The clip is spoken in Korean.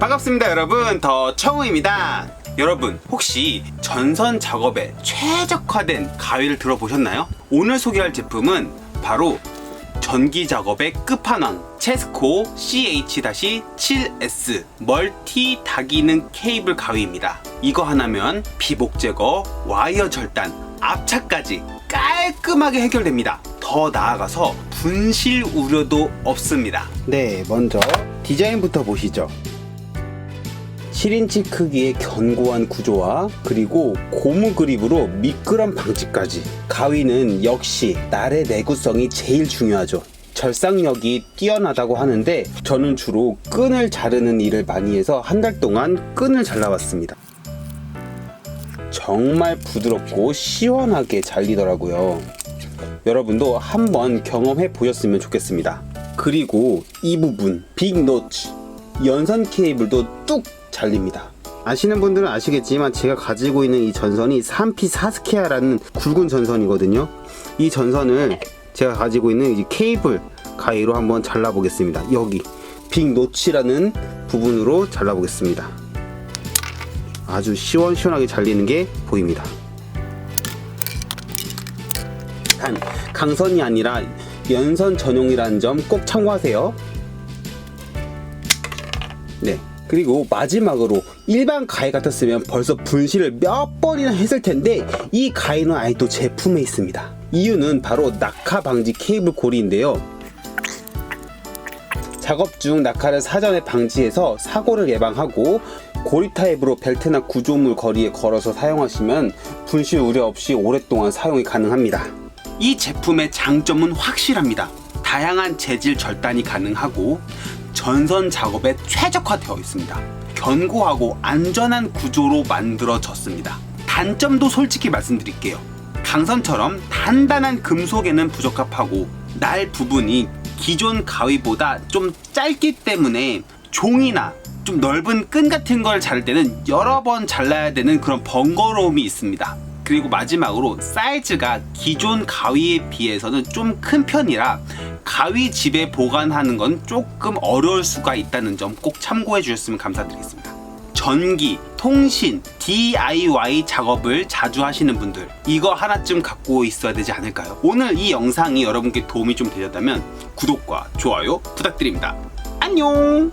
반갑습니다 여러분 더 청우입니다 여러분 혹시 전선 작업에 최적화된 가위를 들어보셨나요? 오늘 소개할 제품은 바로 전기 작업의 끝판왕 체스코 CH-7S 멀티 다기능 케이블 가위입니다. 이거 하나면 비복 제거, 와이어 절단, 압착까지 깔끔하게 해결됩니다. 더 나아가서 분실 우려도 없습니다. 네, 먼저 디자인부터 보시죠. 7인치 크기의 견고한 구조와 그리고 고무 그립으로 미끄럼 방지까지. 가위는 역시 날의 내구성이 제일 중요하죠. 절삭력이 뛰어나다고 하는데 저는 주로 끈을 자르는 일을 많이 해서 한 달 동안 끈을 잘라왔습니다. 정말 부드럽고 시원하게 잘리더라고요. 여러분도 한번 경험해 보셨으면 좋겠습니다. 그리고 이 부분 빅 노치 연선 케이블도 뚝 잘립니다. 아시는 분들은 아시겠지만 제가 가지고 있는 이 전선이 3P 사스케아라는 굵은 전선이거든요. 이 전선을 제가 가지고 있는 이 케이블 가위로 한번 잘라 보겠습니다. 여기 빅 노치라는 부분으로 잘라 보겠습니다. 아주 시원시원하게 잘리는 게 보입니다. 단 강선이 아니라 연선 전용이라는 점 꼭 참고하세요. 네. 그리고 마지막으로 일반 가위 같았으면 벌써 분실을 몇 번이나 했을 텐데 이 가위는 아직도 제품에 있습니다. 이유는 바로 낙하 방지 케이블 고리인데요. 작업 중 낙하를 사전에 방지해서 사고를 예방하고 고리 타입으로 벨트나 구조물 거리에 걸어서 사용하시면 분실 우려 없이 오랫동안 사용이 가능합니다. 이 제품의 장점은 확실합니다. 다양한 재질 절단이 가능하고 전선 작업에 최적화되어 있습니다. 견고하고 안전한 구조로 만들어졌습니다. 단점도 솔직히 말씀드릴게요. 강선처럼 단단한 금속에는 부적합하고 날 부분이 기존 가위보다 좀 짧기 때문에 종이나 좀 넓은 끈 같은 걸 자를 때는 여러 번 잘라야 되는 그런 번거로움이 있습니다. 그리고 마지막으로 사이즈가 기존 가위에 비해서는 좀 큰 편이라 가위 집에 보관하는 건 조금 어려울 수가 있다는 점 꼭 참고해 주셨으면 감사드리겠습니다. 전기, 통신, DIY 작업을 자주 하시는 분들 이거 하나쯤 갖고 있어야 되지 않을까요? 오늘 이 영상이 여러분께 도움이 좀 되셨다면 구독과 좋아요 부탁드립니다. 안녕!